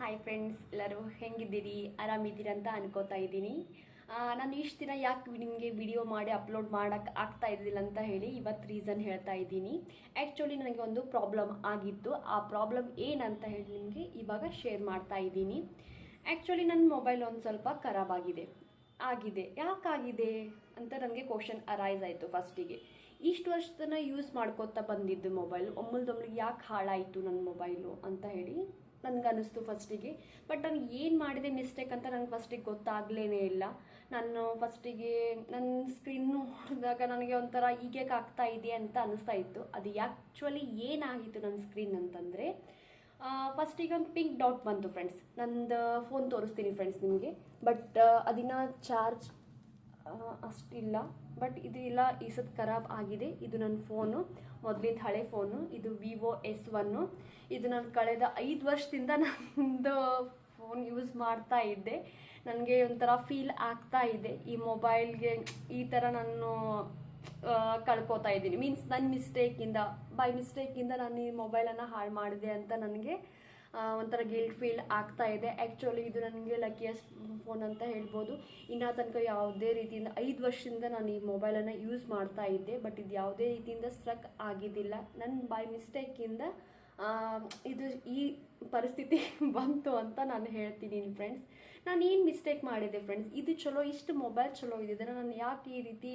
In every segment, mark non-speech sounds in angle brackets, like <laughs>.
Hi friends ಎಲ್ಲರೂ ಹೆಂಗಿದ್ದೀರಿ? ಆರಾಮಿದ್ದೀರಿ ಅಂತ ಅನ್ಕೋತಾ ಇದ್ದೀನಿ. ನಾನು ಇಷ್ಟು ದಿನ ಯಾಕೆ ನಿಮಗೆ ವಿಡಿಯೋ ಮಾಡಿ ಅಪ್ಲೋಡ್ ಮಾಡೋಕ್ಕೆ ಆಗ್ತಾ ಇದ್ದಿಲ್ಲ ಅಂತ ಹೇಳಿ ಇವತ್ತು ರೀಸನ್ ಹೇಳ್ತಾ ಇದ್ದೀನಿ. ಆ್ಯಕ್ಚುಲಿ ನನಗೆ ಒಂದು ಪ್ರಾಬ್ಲಮ್ ಆಗಿತ್ತು. ಆ ಪ್ರಾಬ್ಲಮ್ ಏನಂತ ಹೇಳಿ ನಿಮಗೆ ಇವಾಗ ಶೇರ್ ಮಾಡ್ತಾ ಇದ್ದೀನಿ. ಆ್ಯಕ್ಚುಲಿ ನನ್ನ ಮೊಬೈಲ್ ಒಂದು ಸ್ವಲ್ಪ ಖರಾಬ್ ಆಗಿದೆ. ಆಗಿದೆ. ಯಾಕಾಗಿದೆ ಅಂತ ನನಗೆ ಕ್ವಶನ್ ಅರೈಸ್ ಆಯಿತು ಫಸ್ಟಿಗೆ ಇಷ್ಟು ವರ್ಷ ಯೂಸ್ ಮಾಡ್ಕೋತಾ ಬಂದಿದ್ದು ಮೊಬೈಲ್ ಒಮ್ಮಲ್ದೊಮ್ಮಿಗೆ ಯಾಕೆ ಹಾಳಾಯಿತು ನನ್ನ ಮೊಬೈಲು ಅಂತ ಹೇಳಿ. ನನಗೆ ಅನಿಸ್ತು ಫಸ್ಟಿಗೆ ಬಟ್ ನಾನು ಏನು ಮಾಡಿದೆ ಮಿಸ್ಟೇಕ್ ಅಂತ ನನಗೆ ಫಸ್ಟಿಗೆ ಗೊತ್ತಾಗಲೇ ಇಲ್ಲ. ನಾನು ಫಸ್ಟಿಗೆ ನನ್ನ ಸ್ಕ್ರೀನ್ ನೋಡಿದಾಗ ನನಗೆ ಒಂಥರ ಹೀಗೆ ಆಗ್ತಾ ಇದೆ ಅಂತ ಅನಿಸ್ತಾ ಇತ್ತು. ಅದು ಆ್ಯಕ್ಚುಲಿ ಏನಾಗಿತ್ತು ನನ್ನ ಸ್ಕ್ರೀನ್ ಅಂತಂದರೆ ಫಸ್ಟಿಗೆ ಒಂದು ಪಿಂಕ್ ಡಾಟ್ ಬಂತು ಫ್ರೆಂಡ್ಸ್ ನಂದು ಫೋನ್ ತೋರಿಸ್ತೀನಿ ಫ್ರೆಂಡ್ಸ್ ನಿಮಗೆ. ಬಟ್ ಅದನ್ನ ಚಾರ್ಜ್ ಅಷ್ಟಿಲ್ಲ. ಬಟ್ ಇದು ಇಲ್ಲ ಈ ಸತ್ ಖರಾಬ್ ಆಗಿದೆ. ಇದು ನನ್ನ ಫೋನು ಮೊದಲಿಂದ ಹಳೆ ಫೋನು ಇದು ವಿವೋ ಎಸ್ ಒನ್ನು ಇದು ನಾನು ಕಳೆದ ಐದು ವರ್ಷದಿಂದ ನಂದು ಫೋನ್ ಯೂಸ್ ಮಾಡ್ತಾ ಇದ್ದೆ. ನನಗೆ ಒಂಥರ ಫೀಲ್ ಆಗ್ತಾ ಇದೆ. ಈ ಮೊಬೈಲ್ಗೆ ಈ ಥರ ನಾನು ಕಳ್ಕೊತಾ ಇದ್ದೀನಿ. ಮೀನ್ಸ್ ನನ್ನ ಮಿಸ್ಟೇಕಿಂದ ಬೈ ಮಿಸ್ಟೇಕಿಂದ ನಾನು ಈ ಮೊಬೈಲನ್ನು ಹಾಳು ಮಾಡಿದೆ ಅಂತ ನನಗೆ ಒಂಥರ ಗಿಲ್ಟ್ ಫೀಲ್ ಆಗ್ತಾ ಇದೆ. ಆ್ಯಕ್ಚುಲಿ ಇದು ನನಗೆ ಲಕ್ಕಿಯಸ್ಟ್ ಫೋನ್ ಅಂತ ಹೇಳ್ಬೋದು. ಇನ್ನ ತನಕ ಯಾವುದೇ ರೀತಿಯಿಂದ ಐದು ವರ್ಷದಿಂದ ನಾನು ಈ ಮೊಬೈಲನ್ನು ಯೂಸ್ ಮಾಡ್ತಾ ಇದ್ದೆ. ಬಟ್ ಇದು ಯಾವುದೇ ರೀತಿಯಿಂದ ಸ್ಟ್ರಕ್ ಆಗಿದ್ದಿಲ್ಲ. ನನ್ನ ಬೈ ಮಿಸ್ಟೇಕಿಂದ ಇದು ಈ ಪರಿಸ್ಥಿತಿ <laughs> ಬಂತು ಅಂತ ನಾನು ಹೇಳ್ತೀನಿ ಫ್ರೆಂಡ್ಸ್ ನಾನು ಏನು ಮಿಸ್ಟೇಕ್ ಮಾಡಿದೆ ಫ್ರೆಂಡ್ಸ್ ಇದು ಚಲೋ, ಇಷ್ಟು ಮೊಬೈಲ್ ಚಲೋ ಇದೆ ನಾನು ಯಾಕೆ ಈ ರೀತಿ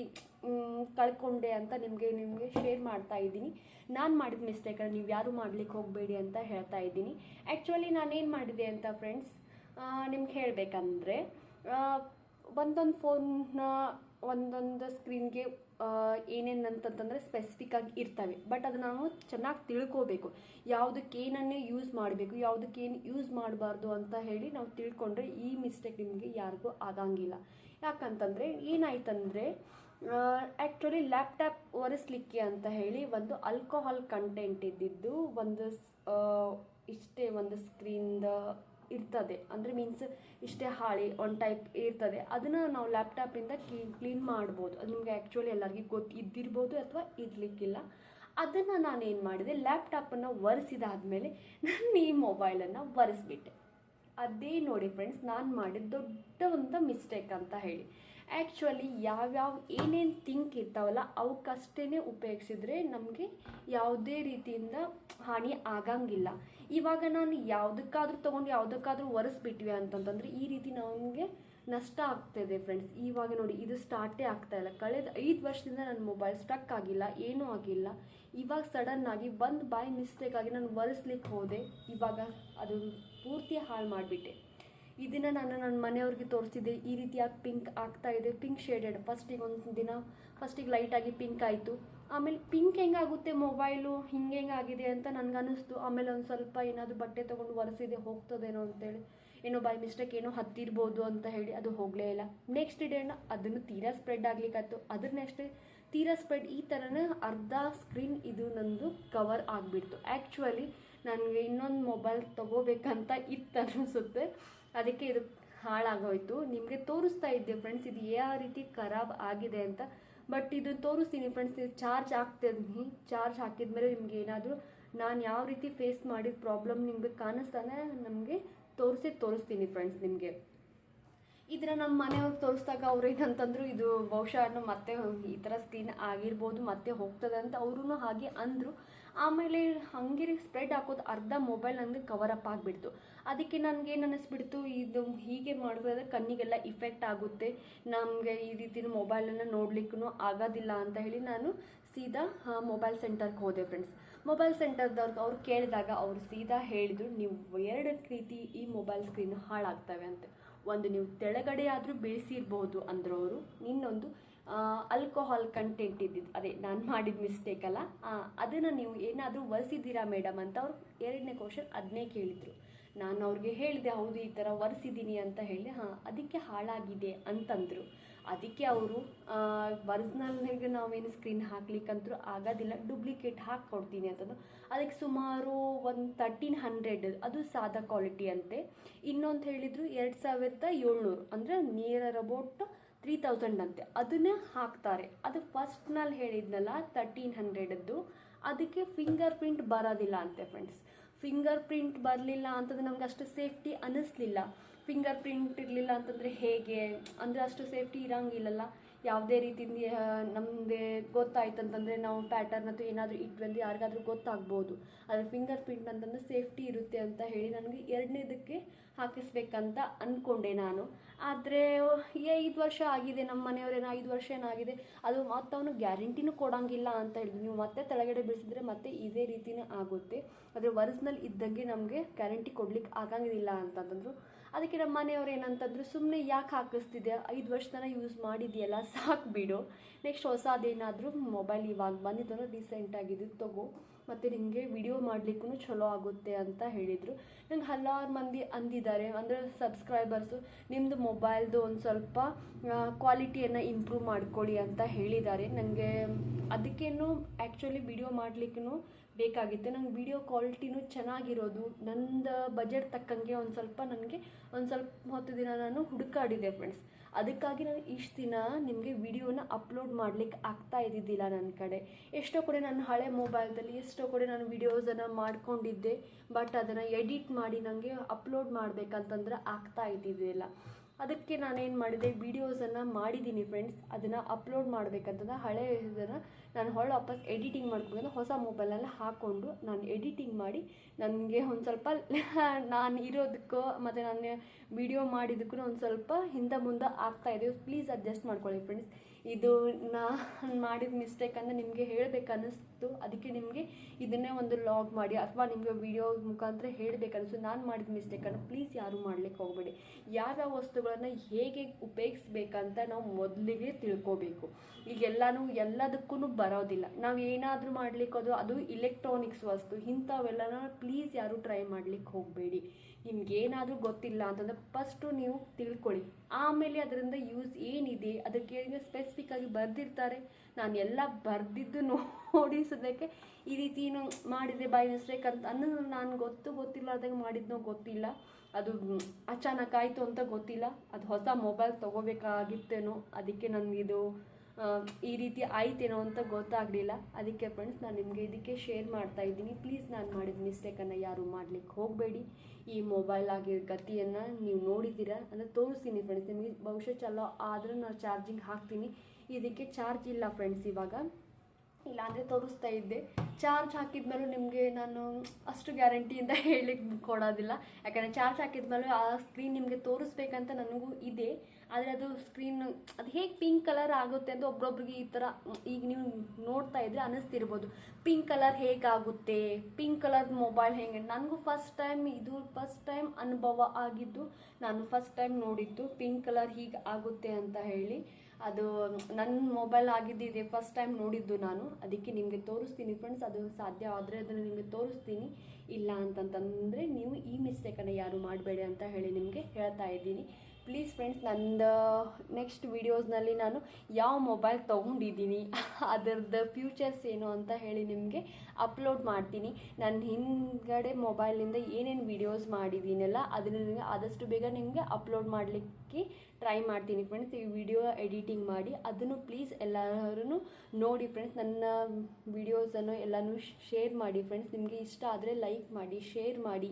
ಕಳ್ಕೊಂಡೆ ಅಂತ ನಿಮಗೆ ನಿಮಗೆ ಶೇರ್ ಮಾಡ್ತಾ ಇದ್ದೀನಿ. ನಾನು ಮಾಡಿದ ಮಿಸ್ಟೇಕನ್ನು ನೀವು ಯಾರು ಮಾಡ್ಲಿಕ್ಕೆ ಹೋಗಬೇಡಿ ಅಂತ ಹೇಳ್ತಾ ಇದ್ದೀನಿ. ಆ್ಯಕ್ಚುಲಿ ನಾನೇನು ಮಾಡಿದೆ ಅಂತ ಫ್ರೆಂಡ್ಸ್ ನಿಮ್ಗೆ ಹೇಳಬೇಕಂದ್ರೆ ಒಂದೊಂದು ಫೋನ್ನ ಒಂದೊಂದು ಸ್ಕ್ರೀನ್ಗೆ ಏನೇನು ಅಂತಂತಂದರೆ ಸ್ಪೆಸಿಫಿಕ್ ಆಗಿ ಇರ್ತವೆ. ಬಟ್ ಅದು ನಾವು ಚೆನ್ನಾಗಿ ತಿಳ್ಕೋಬೇಕು. ಯಾವುದಕ್ಕೆ ಏನನ್ನೇ ಯೂಸ್ ಮಾಡಬೇಕು, ಯಾವುದಕ್ಕೇನು ಯೂಸ್ ಮಾಡಬಾರ್ದು ಅಂತ ಹೇಳಿ ನಾವು ತಿಳ್ಕೊಂಡ್ರೆ ಈ ಮಿಸ್ಟೇಕ್ ನಿಮಗೆ ಯಾರಿಗೂ ಆಗಂಗಿಲ್ಲ. ಯಾಕಂತಂದರೆ ಏನಾಯ್ತಂದರೆ ಆ್ಯಕ್ಚುಲಿ ಲ್ಯಾಪ್ಟಾಪ್ ಒರೆಸ್ಲಿಕ್ಕೆ ಅಂತ ಹೇಳಿ ಒಂದು ಆಲ್ಕೋಹಾಲ್ ಕಂಟೆಂಟ್ ಇದ್ದಿದ್ದು, ಒಂದು ಇಷ್ಟೇ ಒಂದು ಸ್ಕ್ರೀನ್ದ ಇರ್ತದೆ. ಅಂದರೆ ಮೀನ್ಸ್ ಇಷ್ಟೇ ಹಾಳಿ ಒನ್ ಟೈಪ್ ಇರ್ತದೆ. ಅದನ್ನು ನಾವು ಲ್ಯಾಪ್ಟಾಪಿಂದ ಕ್ಲೀನ್ ಕ್ಲೀನ್ ಮಾಡ್ಬೋದು. ಅದು ನಿಮಗೆ ಆ್ಯಕ್ಚುಲಿ ಎಲ್ಲರಿಗೂ ಗೊತ್ತು ಇದ್ದಿರ್ಬೋದು ಅಥವಾ ಇರಲಿಕ್ಕಿಲ್ಲ. ಅದನ್ನು ನಾನೇನು ಮಾಡಿದೆ ಲ್ಯಾಪ್ಟಾಪನ್ನು ಒರೆಸಿದಾದ್ಮೇಲೆ ನಾನು ಈ ಮೊಬೈಲನ್ನು ಒರೆಸ್ಬಿಟ್ಟೆ. ಅದೇ ನೋಡಿ ಫ್ರೆಂಡ್ಸ್ ನಾನು ಮಾಡಿದ ದೊಡ್ಡ ಒಂದು ಮಿಸ್ಟೇಕ್ ಅಂತ ಹೇಳಿ. ಆ್ಯಕ್ಚುಲಿ ಯಾವ್ಯಾವ ಏನೇನು ಥಿಂಕ್ ಇರ್ತಾವಲ್ಲ ಅವಕ್ಕಷ್ಟೇ ಉಪಯೋಗಿಸಿದ್ರೆ ನಮಗೆ ಯಾವುದೇ ರೀತಿಯಿಂದ ಹಾನಿ ಆಗಂಗಿಲ್ಲ. ಇವಾಗ ನಾನು ಯಾವುದಕ್ಕಾದ್ರೂ ತೊಗೊಂಡು ಯಾವುದಕ್ಕಾದ್ರೂ ಒರೆಸ್ಬಿಟ್ವಿ ಅಂತಂತಂದರೆ ಈ ರೀತಿ ನಮಗೆ ನಷ್ಟ ಆಗ್ತಾಯಿದೆ ಫ್ರೆಂಡ್ಸ್ ಇವಾಗ ನೋಡಿ ಇದು ಸ್ಟಾರ್ಟೇ ಆಗ್ತಾ ಇಲ್ಲ. ಕಳೆದ ಐದು ವರ್ಷದಿಂದ ನನ್ನ ಮೊಬೈಲ್ ಸ್ಟಕ್ ಆಗಿಲ್ಲ, ಏನೂ ಆಗಿಲ್ಲ. ಇವಾಗ ಸಡನ್ನಾಗಿ ಬಂದು ಬಾಯ್ ಮಿಸ್ಟೇಕ್ ಆಗಿ ನಾನು ಒರೆಸ್ಲಿಕ್ಕೆ ಹೋದೆ. ಇವಾಗ ಅದು ಪೂರ್ತಿ ಹಾಳು ಮಾಡಿಬಿಟ್ಟೆ. ಇದನ್ನು ನಾನು ನನ್ನ ಮನೆಯವ್ರಿಗೆ ತೋರಿಸಿದ್ದೆ, ಈ ರೀತಿಯಾಗಿ ಪಿಂಕ್ ಆಗ್ತಾ ಇದೆ ಪಿಂಕ್ ಶೇಡೆಡ್ ಫಸ್ಟಿಗೆ ಒಂದು ದಿನ ಫಸ್ಟಿಗೆ ಲೈಟಾಗಿ ಪಿಂಕ್ ಆಯಿತು. ಆಮೇಲೆ ಪಿಂಕ್ ಹೆಂಗಾಗುತ್ತೆ ಮೊಬೈಲು ಹಿಂಗೆ ಹೆಂಗಾಗಿದೆ ಅಂತ ನನಗನ್ನಿಸ್ತು. ಆಮೇಲೆ ಒಂದು ಸ್ವಲ್ಪ ಏನಾದರೂ ಬಟ್ಟೆ ತೊಗೊಂಡು ಒರೆಸಿದೆ, ಹೋಗ್ತದೇನೋ ಅಂತೇಳಿ. ಏನೋ ಬೈ ಮಿಸ್ಟೇಕ್ ಏನೋ ಹತ್ತಿರ್ಬೋದು ಅಂತ ಹೇಳಿ ಅದು ಹೋಗಲೇ ಇಲ್ಲ. ನೆಕ್ಸ್ಟ್ ಡೇನ ಅದನ್ನು ತೀರಾ ಸ್ಪ್ರೆಡ್ ಆಗ್ಲಿಕ್ಕಾಯ್ತು. ಅದ್ರ ನೆಕ್ಸ್ಟ್ ತೀರಾ ಸ್ಪ್ರೆಡ್ ಈ ಥರನೇ ಅರ್ಧ ಸ್ಕ್ರೀನ್ ಇದು ನಂದು ಕವರ್ ಆಗಿಬಿಡ್ತು. ಆ್ಯಕ್ಚುಲಿ ನನಗೆ ಇನ್ನೊಂದು ಮೊಬೈಲ್ ತೊಗೋಬೇಕಂತ ಇತ್ತು ಅನಿಸುತ್ತೆ. ಅದಕ್ಕೆ ಇದು ಹಾಳಾಗೋಯ್ತು. ನಿಮಗೆ ತೋರಿಸ್ತಾ ಇದ್ದೆ ಫ್ರೆಂಡ್ಸ್ ಇದು ಯಾವ ರೀತಿ ಖರಾಬ್ ಆಗಿದೆ ಅಂತ. ಬಟ್ ಇದು ತೋರಿಸ್ತೀನಿ ಫ್ರೆಂಡ್ಸ್ ಇದು ಚಾರ್ಜ್ ಹಾಕ್ತಿದ್ದೀನಿ ಚಾರ್ಜ್ ಹಾಕಿದ ಮೇಲೆ ನಿಮ್ಗೆ ಏನಾದರೂ ನಾನು ಯಾವ ರೀತಿ ಫೇಸ್ ಮಾಡಿದ ಪ್ರಾಬ್ಲಮ್ ನಿಮಗೆ ಕಾಣಿಸ್ತಾನೆ ನಮಗೆ ತೋರಿಸಿ ತೋರಿಸ್ತೀನಿ ಫ್ರೆಂಡ್ಸ್ ನಿಮಗೆ. ಇದರ ನಮ್ಮ ಮನೆಯವ್ರು ತೋರಿಸಿದಾಗ ಅವ್ರು ಏನಂತಂದ್ರು, ಇದು ಬಹುಶಃ ಮತ್ತೆ ಈ ಥರ ಸ್ಕ್ರೀನ್ ಆಗಿರ್ಬೋದು, ಮತ್ತೆ ಹೋಗ್ತದೆ ಅಂತ ಅವರು ಹಾಗೆ ಅಂದರು. ಆಮೇಲೆ ಹಂಗಿರಿ ಸ್ಪ್ರೆಡ್ ಹಾಕೋದು ಅರ್ಧ ಮೊಬೈಲ್ ನನಗೆ ಕವರ್ ಅಪ್ ಆಗಿಬಿಡ್ತು. ಅದಕ್ಕೆ ನನಗೆ ಏನು ಅನ್ನಿಸ್ಬಿಡ್ತು ಇದು ಹೀಗೆ ಮಾಡಿದ್ರೆ ಕಣ್ಣಿಗೆಲ್ಲ ಇಫೆಕ್ಟ್ ಆಗುತ್ತೆ. ನಮಗೆ ಈ ರೀತಿ ಮೊಬೈಲನ್ನು ನೋಡ್ಲಿಕ್ಕೂ ಆಗೋದಿಲ್ಲ ಅಂತ ಹೇಳಿ ನಾನು ಸೀದಾ ಮೊಬೈಲ್ ಸೆಂಟರ್ಗೆ ಹೋದೆ ಫ್ರೆಂಡ್ಸ್ ಮೊಬೈಲ್ ಸೆಂಟರ್ದವ್ರಿಗೆ ಅವ್ರು ಕೇಳಿದಾಗ ಅವರು ಸೀದಾ ಹೇಳಿದ್ರು, ನೀವು ಎರಡು ರೀತಿ ಈ ಮೊಬೈಲ್ ಸ್ಕ್ರೀನ್ ಹಾಳಾಗ್ತವೆ ಅಂತ. ಒಂದು ನೀವು ತೆಳಗಡೆ ಆದರೂ ಬೀಳಿಸಿರ್ಬೋದು ಅಂದರು ಅವರು, ಇನ್ನೊಂದು ಆಲ್ಕೋಹಾಲ್ ಕಂಟೆಂಟ್ ಇದ್ದಿದ್ದು ಅದೇ ನಾನು ಮಾಡಿದ ಮಿಸ್ಟೇಕ್ ಅಲ್ಲ. ಅದನ್ನು ನೀವು ಏನಾದರೂ ಒರೆಸಿದ್ದೀರಾ ಮೇಡಮ್ ಅಂತ ಅವ್ರು ಎರಡನೇ ಕ್ವಶನ್ ಅದನ್ನೇ ಕೇಳಿದರು. ನಾನು ಅವ್ರಿಗೆ ಹೇಳಿದೆ, ಹೌದು, ಈ ಥರ ಒರೆಸಿದ್ದೀನಿ ಅಂತ ಹೇಳಿ ಹಾಂ, ಅದಕ್ಕೆ ಹಾಳಾಗಿದೆ ಅಂತಂದರು. ಅದಕ್ಕೆ ಅವರು ಒರಿಜಿನಲ್ಗೆ ನಾವೇನು ಸ್ಕ್ರೀನ್ ಹಾಕ್ಲಿಕ್ಕಂತರೂ ಆಗೋದಿಲ್ಲ ಡೂಪ್ಲಿಕೇಟ್ ಹಾಕಿ ಕೊಡ್ತೀನಿ ಅಂತಂದು ಅದಕ್ಕೆ ಸುಮಾರು ಒಂದು ತರ್ಟೀನ್ ಹಂಡ್ರೆಡ್ ಅದು ಸಾದಾ ಕ್ವಾಲಿಟಿ ಅಂತೆ. ಇನ್ನೊಂದು ಹೇಳಿದರು, ಎರಡು ಸಾವಿರದ ಏಳ್ನೂರು. ಅಂದರೆ ನಿಯರ್ ಅಬೌಟ್ ತ್ರೀ ತೌಸಂಡ್ ಅಂತೆ ಅದನ್ನೇ ಹಾಕ್ತಾರೆ. ಅದು ಫಸ್ಟ್ನಲ್ಲಿ ಹೇಳಿದ್ನಲ್ಲ ತರ್ಟೀನ್ ಹಂಡ್ರೆಡದ್ದು ಅದಕ್ಕೆ ಫಿಂಗರ್ ಪ್ರಿಂಟ್ ಬರೋದಿಲ್ಲ ಅಂತೆ ಫ್ರೆಂಡ್ಸ್ ಫಿಂಗರ್ ಪ್ರಿಂಟ್ ಬರಲಿಲ್ಲ ಅಂತಂದ್ರೆ ನಮ್ಗೆ ಅಷ್ಟು ಸೇಫ್ಟಿ ಅನ್ನಿಸ್ಲಿಲ್ಲ. ಫಿಂಗರ್ ಪ್ರಿಂಟ್ ಇರಲಿಲ್ಲ ಅಂತಂದರೆ ಹೇಗೆ? ಅಂದರೆ ಅಷ್ಟು ಸೇಫ್ಟಿ ಇರೋಂಗಿಲ್ಲಲ್ಲ. ಯಾವುದೇ ರೀತಿಯಿಂದ ನಮಗೆ ಗೊತ್ತಾಯ್ತು ಅಂತಂದರೆ ನಾವು ಪ್ಯಾಟರ್ನ್ ಅಥವಾ ಏನಾದರೂ ಇಟ್ವಿ ಬಂದು ಯಾರಿಗಾದ್ರೂ ಗೊತ್ತಾಗ್ಬೋದು. ಆದರೆ ಫಿಂಗರ್ ಪ್ರಿಂಟ್ ಅಂತಂದರೆ ಸೇಫ್ಟಿ ಇರುತ್ತೆ ಅಂತ ಹೇಳಿ ನನಗೆ ಎರಡನೇದಕ್ಕೆ ಹಾಕಿಸ್ಬೇಕಂತ ಅಂದ್ಕೊಂಡೆ ನಾನು. ಆದರೆ ಐದು ವರ್ಷ ಆಗಿದೆ ನಮ್ಮ ಮನೆಯವರೇನೋ ಐದು ವರ್ಷ ಏನಾಗಿದೆ, ಅದು ಮತ್ತು ಅವನು ಗ್ಯಾರಂಟಿನೂ ಕೊಡೋಂಗಿಲ್ಲ ಅಂತ ಹೇಳಿದ್ರು ನೀವು ಮತ್ತೆ ತೆಳಗಡೆ ಬೆಳೆಸಿದ್ರೆ ಮತ್ತೆ ಇದೇ ರೀತಿನೇ ಆಗುತ್ತೆ. ಆದರೆ ಒರಿಜಿನಲ್ ಇದ್ದಂಗೆ ನಮಗೆ ಗ್ಯಾರಂಟಿ ಕೊಡ್ಲಿಕ್ಕೆ ಆಗಂಗಿಲ್ಲ ಅಂತಂದ್ರು ಅದಕ್ಕೆ ನಮ್ಮ ಮನೆಯವ್ರು ಏನಂತಂದ್ರು ಸುಮ್ಮನೆ ಯಾಕೆ ಹಾಕಿಸ್ತಿದ್ದೆ ಐದು ವರ್ಷ ತನಕ ಯೂಸ್ ಮಾಡಿದೆಯಲ್ಲ, ಸಾಕು ಬಿಡು. ನೆಕ್ಸ್ಟ್ ಹೊಸದೇನಾದರೂ ಮೊಬೈಲ್ ಇವಾಗ ಬಂದಿದ್ದು ರೀಸೆಂಟ್ ಆಗಿದ್ದು ತಗೋ. ಮತ್ತು ನಿಮಗೆ ವಿಡಿಯೋ ಮಾಡಲಿಕ್ಕೂ ಚಲೋ ಆಗುತ್ತೆ ಅಂತ ಹೇಳಿದರು. ನಂಗೆ ಹಲವಾರು ಮಂದಿ ಅಂದಿದ್ದಾರೆ. ಅಂದರೆ ಸಬ್ಸ್ಕ್ರೈಬರ್ಸು ನಿಮ್ಮದು ಮೊಬೈಲ್ದು ಒಂದು ಸ್ವಲ್ಪ ಕ್ವಾಲಿಟಿಯನ್ನು ಇಂಪ್ರೂವ್ ಮಾಡ್ಕೊಳ್ಳಿ ಅಂತ ಹೇಳಿದ್ದಾರೆ. ನನಗೆ ಅದಕ್ಕೇನು ಆ್ಯಕ್ಚುಲಿ ವಿಡಿಯೋ ಮಾಡಲಿಕ್ಕೂ ಬೇಕಾಗಿತ್ತು. ನಂಗೆ ವಿಡಿಯೋ ಕ್ವಾಲಿಟಿನೂ ಚೆನ್ನಾಗಿರೋದು. ನಂದು ಬಜೆಟ್ ತಕ್ಕಂಗೆ ಒಂದು ಸ್ವಲ್ಪ ನನಗೆ ಒಂದು ಸ್ವಲ್ಪ ಹೊತ್ತು ದಿನ ನಾನು ಹುಡುಕಾಡಿದೆ ಫ್ರೆಂಡ್ಸ್ ಅದಕ್ಕಾಗಿ ನಾನು ಇಷ್ಟು ದಿನ ನಿಮಗೆ ವಿಡಿಯೋನ ಅಪ್ಲೋಡ್ ಮಾಡ್ಲಿಕ್ಕೆ ಆಗ್ತಾ ಇದ್ದಿದ್ದಿಲ್ಲ ನನ್ನ ಕಡೆ. ಎಷ್ಟೋ ಕಡೆ ನನ್ನ ಹಳೆ ಮೊಬೈಲ್ದಲ್ಲಿ ಎಷ್ಟೋ ಕಡೆ ನಾನು ವಿಡಿಯೋಸನ್ನು ಮಾಡ್ಕೊಂಡಿದ್ದೆ. ಬಟ್ ಅದನ್ನು ಎಡಿಟ್ ಮಾಡಿ ನನಗೆ ಅಪ್ಲೋಡ್ ಮಾಡಬೇಕಂತಂದ್ರೆ ಆಗ್ತಾ ಇದ್ದಿದ್ದಿಲ್ಲ. ಅದಕ್ಕೆ ನಾನೇನು ಮಾಡಿದೆ ವೀಡಿಯೋಸನ್ನು ಮಾಡಿದ್ದೀನಿ ಫ್ರೆಂಡ್ಸ್ ಅದನ್ನು ಅಪ್ಲೋಡ್ ಮಾಡಬೇಕಂತಂದ್ರೆ ಹಳೆ ಇದನ್ನು ನಾನು ಹೊಳೆ ವಾಪಸ್ ಎಡಿಟಿಂಗ್ ಮಾಡ್ಕೊಂಡು ಹೊಸ ಮೊಬೈಲಲ್ಲಿ ಹಾಕ್ಕೊಂಡು ನಾನು ಎಡಿಟಿಂಗ್ ಮಾಡಿ ನನಗೆ ಒಂದು ಸ್ವಲ್ಪ <laughs> ನಾನು ಇರೋದಕ್ಕೂ ಮತ್ತು ನಾನು ವಿಡಿಯೋ ಮಾಡಿದ್ದಕ್ಕೂ ಒಂದು ಸ್ವಲ್ಪ ಹಿಂದೆ ಮುಂದೆ ಆಗ್ತಾಯಿದೆ ಪ್ಲೀಸ್ ಅಡ್ಜಸ್ಟ್ ಮಾಡ್ಕೊಳ್ಳಿ ಫ್ರೆಂಡ್ಸ್ ಇದು ನಾನು ಮಾಡಿದ ಮಿಸ್ಟೇಕ್ ಅಂದರೆ ನಿಮಗೆ ಹೇಳಬೇಕು ಅನ್ನಿಸ್ತು ಅದಕ್ಕೆ ನಿಮಗೆ ಇದನ್ನೇ ಒಂದು ಲಾಗ್ ಮಾಡಿ ಅಥವಾ ನಿಮಗೆ ವಿಡಿಯೋ ಮುಖಾಂತರ ಹೇಳಬೇಕನ್ನಿಸ್ತು. ನಾನು ಮಾಡಿದ ಮಿಸ್ಟೇಕನ್ನು ಪ್ಲೀಸ್ ಯಾರೂ ಮಾಡ್ಲಿಕ್ಕೆ ಹೋಗಬೇಡಿ. ಯಾವ್ಯಾವ ವಸ್ತುಗಳನ್ನು ಹೇಗೆ ಉಪಯೋಗಿಸ್ಬೇಕಂತ ನಾವು ಮೊದಲಿಗೆ ತಿಳ್ಕೊಬೇಕು. ಈಗೆಲ್ಲನೂ ಎಲ್ಲದಕ್ಕೂ ಬರೋದಿಲ್ಲ. ನಾವು ಏನಾದರೂ ಮಾಡ್ಲಿಕ್ಕೆ ಅದು ಅದು ಇಲೆಕ್ಟ್ರಾನಿಕ್ಸ್ ವಸ್ತು. ಇಂಥವೆಲ್ಲನ ಪ್ಲೀಸ್ ಯಾರೂ ಟ್ರೈ ಮಾಡ್ಲಿಕ್ಕೆ ಹೋಗಬೇಡಿ. ನಿಮ್ಗೇನಾದರೂ ಗೊತ್ತಿಲ್ಲ ಅಂತಂದರೆ ಫಸ್ಟು ನೀವು ತಿಳ್ಕೊಳ್ಳಿ. ಆಮೇಲೆ ಅದರಿಂದ ಯೂಸ್ ಏನಿದೆ, ಅದಕ್ಕೆ ಸ್ಪೆಸಿಫಿಕ್ ಆಗಿ ಬರ್ದಿರ್ತಾರೆ. ನಾನು ಎಲ್ಲ ಬರೆದಿದ್ದು ನೋಡಿ ಸದ್ಯಕ್ಕೆ ಈ ರೀತಿ ಏನು ಮಾಡಿದೆ ಬೈ ಮಿಸ್ಟೇಕ್ ಅಂತ ಅನ್ನೋದು ನಾನು ಗೊತ್ತು ಗೊತ್ತಿಲ್ಲಾರ್ದಾಗ ಮಾಡಿದ್ನೋ ಗೊತ್ತಿಲ್ಲ. ಅದು ಅಚಾನಕ್ ಆಯಿತು ಅಂತ ಗೊತ್ತಿಲ್ಲ. ಅದು ಹೊಸ ಮೊಬೈಲ್ ತೊಗೋಬೇಕಾಗಿತ್ತೇನೋ, ಅದಕ್ಕೆ ನನಗಿದು ಈ ರೀತಿ ಆಯ್ತೇನೋ ಅಂತ ಗೊತ್ತಾಗಲಿಲ್ಲ. ಅದಕ್ಕೆ ಫ್ರೆಂಡ್ಸ್ ನಾನು ನಿಮಗೆ ಇದಕ್ಕೆ ಶೇರ್ ಮಾಡ್ತಾ ಇದ್ದೀನಿ. ಪ್ಲೀಸ್ ನಾನು ಮಾಡಿದ ಮಿಸ್ಟೇಕನ್ನು ಯಾರು ಮಾಡಲಿಕ್ಕೆ ಹೋಗಬೇಡಿ. ಈ ಮೊಬೈಲ್ ಆಗಿರೋ ಗತಿಯನ್ನು ನೀವು ನೋಡಿದ್ದೀರಾ ಅಂದರೆ ತೋರಿಸ್ತೀನಿ ಫ್ರೆಂಡ್ಸ್ ನಿಮಗೆ ಬಹುಶಃ ಚಲೋ ಆದರೂ ನಾನು ಚಾರ್ಜಿಂಗ್ ಹಾಕ್ತೀನಿ. ಇದಕ್ಕೆ ಚಾರ್ಜ್ ಇಲ್ಲ ಫ್ರೆಂಡ್ಸ್ ಇವಾಗ. ಇಲ್ಲಾಂದರೆ ತೋರಿಸ್ತಾ ಇದ್ದೆ. ಚಾರ್ಜ್ ಹಾಕಿದ್ಮೇಲೂ ನಿಮಗೆ ನಾನು ಅಷ್ಟು ಗ್ಯಾರಂಟಿಯಿಂದ <laughs> ಹೇಳಲಿಕ್ಕೆ ಕೊಡೋದಿಲ್ಲ. ಯಾಕಂದರೆ ಚಾರ್ಜ್ ಹಾಕಿದ್ಮೇಲೆ ಆ ಸ್ಕ್ರೀನ್ ನಿಮಗೆ ತೋರಿಸ್ಬೇಕಂತ ನನಗೂ ಇದೆ. ಆದರೆ ಅದು ಸ್ಕ್ರೀನ್ ಅದು ಹೇಗೆ ಪಿಂಕ್ ಕಲರ್ ಆಗುತ್ತೆ ಅಂತ ಒಬ್ರೊಬ್ರಿಗೆ ಈ ಥರ ಈಗ ನೀವು ನೋಡ್ತಾ ಇದ್ರೆ ಅನ್ನಿಸ್ತಿರ್ಬೋದು ಪಿಂಕ್ ಕಲರ್ ಹೇಗಾಗುತ್ತೆ? ಪಿಂಕ್ ಕಲರ್ ಮೊಬೈಲ್ ಹೇಗೆ? ನನಗೂ ಫಸ್ಟ್ ಟೈಮ್ ಇದು ಫಸ್ಟ್ ಟೈಮ್ ಅನುಭವ ಆಗಿದ್ದು ನಾನು ಫಸ್ಟ್ ಟೈಮ್ ನೋಡಿದ್ದು. ಪಿಂಕ್ ಕಲರ್ ಹೀಗೆ ಆಗುತ್ತೆ ಅಂತ ಹೇಳಿ. ಅದು ನನ್ನ ಮೊಬೈಲ್ ಆಗಿದ್ದಿದೆ ಫಸ್ಟ್ ಟೈಮ್ ನೋಡಿದ್ದು ನಾನು. ಅದಕ್ಕೆ ನಿಮಗೆ ತೋರಿಸ್ತೀನಿ ಫ್ರೆಂಡ್ಸ್ ಅದು ಸಾಧ್ಯ ಆದರೆ ಅದನ್ನು ನಿಮಗೆ ತೋರಿಸ್ತೀನಿ. ಇಲ್ಲ ಅಂತಂತಂದರೆ ನೀವು ಈ ಮಿಸ್ಟೇಕನ್ನು ಯಾರು ಮಾಡಬೇಡಿ ಅಂತ ಹೇಳಿ ನಿಮಗೆ ಹೇಳ್ತಾ ಇದ್ದೀನಿ. ಪ್ಲೀಸ್ ಫ್ರೆಂಡ್ಸ್ ನಂದು ನೆಕ್ಸ್ಟ್ ವೀಡಿಯೋಸ್ನಲ್ಲಿ ನಾನು ಯಾವ ಮೊಬೈಲ್ ತೊಗೊಂಡಿದ್ದೀನಿ ಅದರದ್ದು ಫ್ಯೂಚರ್ಸ್ ಏನು ಅಂತ ಹೇಳಿ ನಿಮಗೆ ಅಪ್ಲೋಡ್ ಮಾಡ್ತೀನಿ. ನಾನು ಹಿಂದ್ಗಡೆ ಮೊಬೈಲಿಂದ ಏನೇನು ವೀಡಿಯೋಸ್ ಮಾಡಿದ್ದೀನಲ್ಲ, ಅದನ್ನು ನಿಮಗೆ ಆದಷ್ಟು ಬೇಗ ನಿಮಗೆ ಅಪ್ಲೋಡ್ ಮಾಡಲಿಕ್ಕೆ ಟ್ರೈ ಮಾಡ್ತೀನಿ ಫ್ರೆಂಡ್ಸ್ ಈ ವಿಡಿಯೋ ಎಡಿಟಿಂಗ್ ಮಾಡಿ, ಅದನ್ನು ಪ್ಲೀಸ್ ಎಲ್ಲರೂ ನೋಡಿ ಫ್ರೆಂಡ್ಸ್ ನನ್ನ ವಿಡಿಯೋಸನ್ನು ಎಲ್ಲನೂ ಶೇರ್ ಮಾಡಿ ಫ್ರೆಂಡ್ಸ್ ನಿಮಗೆ ಇಷ್ಟ ಆದರೆ ಲೈಕ್ ಮಾಡಿ ಶೇರ್ ಮಾಡಿ.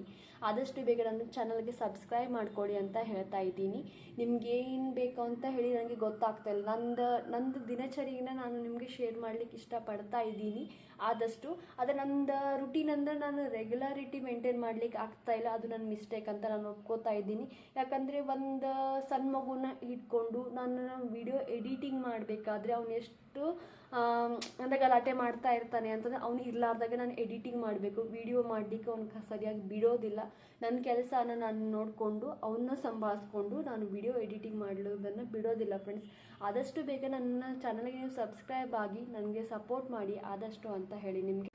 ಆದಷ್ಟು ಬೇಗ ನನ್ನ ಚಾನಲ್ಗೆ ಸಬ್ಸ್ಕ್ರೈಬ್ ಮಾಡ್ಕೊಳ್ಳಿ ಅಂತ ಹೇಳ್ತಾ ಇದ್ದೀನಿ. ನಿಮ್ಗೆ ಏನು ಬೇಕು ಅಂತ ಹೇಳಿ ನನಗೆ ಗೊತ್ತಾಗ್ತಾ ಇಲ್ಲ. ನಂದು ನಂದು ದಿನಚರಿನ ನಾನು ನಿಮಗೆ ಶೇರ್ ಮಾಡ್ಲಿಕ್ಕೆ ಇಷ್ಟಪಡ್ತಾ ಇದ್ದೀನಿ. ಆದಷ್ಟು ಅದು ನಂದು ರುಟೀನ್ ಅಂದರೆ ನಾನು ರೆಗ್ಯುಲಾರಿಟಿ ಮೇಂಟೈನ್ ಮಾಡ್ಲಿಕ್ಕೆ ಆಗ್ತಾ ಇಲ್ಲ. ಅದು ನನ್ನ ಮಿಸ್ಟೇಕ್ ಅಂತ ನಾನು ಒಪ್ಕೋತಾ ಇದ್ದೀನಿ. ಯಾಕಂದರೆ ಒಂದು ಸಣ್ಣ ಮಗುನ ಇಟ್ಕೊಂಡು ನಾನು ವಿಡಿಯೋ ಎಡಿಟಿಂಗ್ ಮಾಡಬೇಕಾದ್ರೆ ಅವನು ಎಷ್ಟು ಅಂದರೆ ಗಲಾಟೆ ಮಾಡ್ತಾ ಇರ್ತಾನೆ ಅಂತಂದರೆ ಅವನು ಇರಲಾರ್ದಾಗ ನಾನು ಎಡಿಟಿಂಗ್ ಮಾಡಬೇಕು, ವಿಡಿಯೋ ಮಾಡಲಿಕ್ಕೆ ಅವ್ನು ಸರಿಯಾಗಿ ಬಿಡೋದಿಲ್ಲ. ನನ್ನ ಕೆಲಸನ ನಾನು ನೋಡಿಕೊಂಡು ಅವನ್ನ ಸಂಭಾಳಿಸ್ಕೊಂಡು ನಾನು ವಿಡಿಯೋ ಎಡಿಟಿಂಗ್ ಮಾಡೋದನ್ನು ಬಿಡೋದಿಲ್ಲ ಫ್ರೆಂಡ್ಸ್ ಆದಷ್ಟು ಬೇಗ ನನ್ನ ಚಾನಲ್ಗೆ ನೀವು ಸಬ್ಸ್ಕ್ರೈಬ್ ಆಗಿ ನನಗೆ ಸಪೋರ್ಟ್ ಮಾಡಿ, ಆದಷ್ಟು ಅಂತ ಹೇಳಿ ನಿಮಗೆ.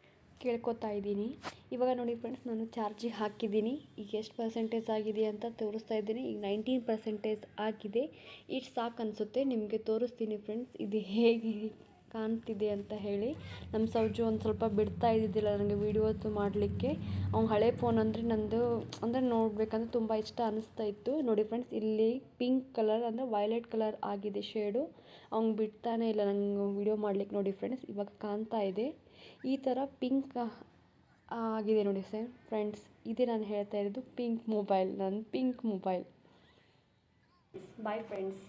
ಕೇಳ್ಕೊತಾ ಇದ್ದೀನಿ. ಇವಾಗ ನೋಡಿ ಫ್ರೆಂಡ್ಸ್ ನಾನು ಚಾರ್ಜಿಗೆ ಹಾಕಿದ್ದೀನಿ. ಈಗ ಎಷ್ಟು ಪರ್ಸೆಂಟೇಜ್ ಆಗಿದೆ ಅಂತ ತೋರಿಸ್ತಾ ಇದ್ದೀನಿ. ಈಗ ನೈನ್ಟೀನ್ ಪರ್ಸೆಂಟೇಜ್ ಆಗಿದೆ. ಇಷ್ಟು ಸಾಕು ಅನಿಸುತ್ತೆ, ನಿಮಗೆ ತೋರಿಸ್ತೀನಿ ಫ್ರೆಂಡ್ಸ್ ಇದು ಹೇಗೆ? ಕಾಣ್ತಿದೆ ಅಂತ ಹೇಳಿ ನಮ್ಮ ಸೌಜು ಒಂದು ಸ್ವಲ್ಪ ಬಿಡ್ತಾ ಇದ್ದಿದ್ದಿಲ್ಲ ನನಗೆ ವೀಡಿಯೋಸ್ ಮಾಡಲಿಕ್ಕೆ. ಅವ್ನು ಹಳೆ ಫೋನ್ ಅಂದರೆ ನಂದು, ಅಂದರೆ ನೋಡಬೇಕಂದ್ರೆ ತುಂಬ ಇಷ್ಟ ಅನ್ನಿಸ್ತಾ ಇತ್ತು. ನೋಡಿ ಫ್ರೆಂಡ್ಸ್ ಇಲ್ಲಿ ಪಿಂಕ್ ಕಲರ್ ಅಂದರೆ ವೈಲೆಟ್ ಕಲರ್ ಆಗಿದೆ ಶೇಡು ಅವ್ನು ಬಿಡ್ತಾನೆ ಇಲ್ಲ ನಂಗೆ ವೀಡಿಯೋ ಮಾಡ್ಲಿಕ್ಕೆ. ನೋಡಿ ಫ್ರೆಂಡ್ಸ್ ಇವಾಗ ಕಾಣ್ತಾ ಇದೆ. ಈ ಥರ ಪಿಂಕ್ ಆಗಿದೆ ನೋಡಿ ಸರ್ ಫ್ರೆಂಡ್ಸ್ ಇದೇ ನಾನು ಹೇಳ್ತಾ ಇರೋದು ಪಿಂಕ್ ಮೊಬೈಲ್ ನನ್ನ ಪಿಂಕ್ ಮೊಬೈಲ್ ಬಾಯ್ ಫ್ರೆಂಡ್ಸ್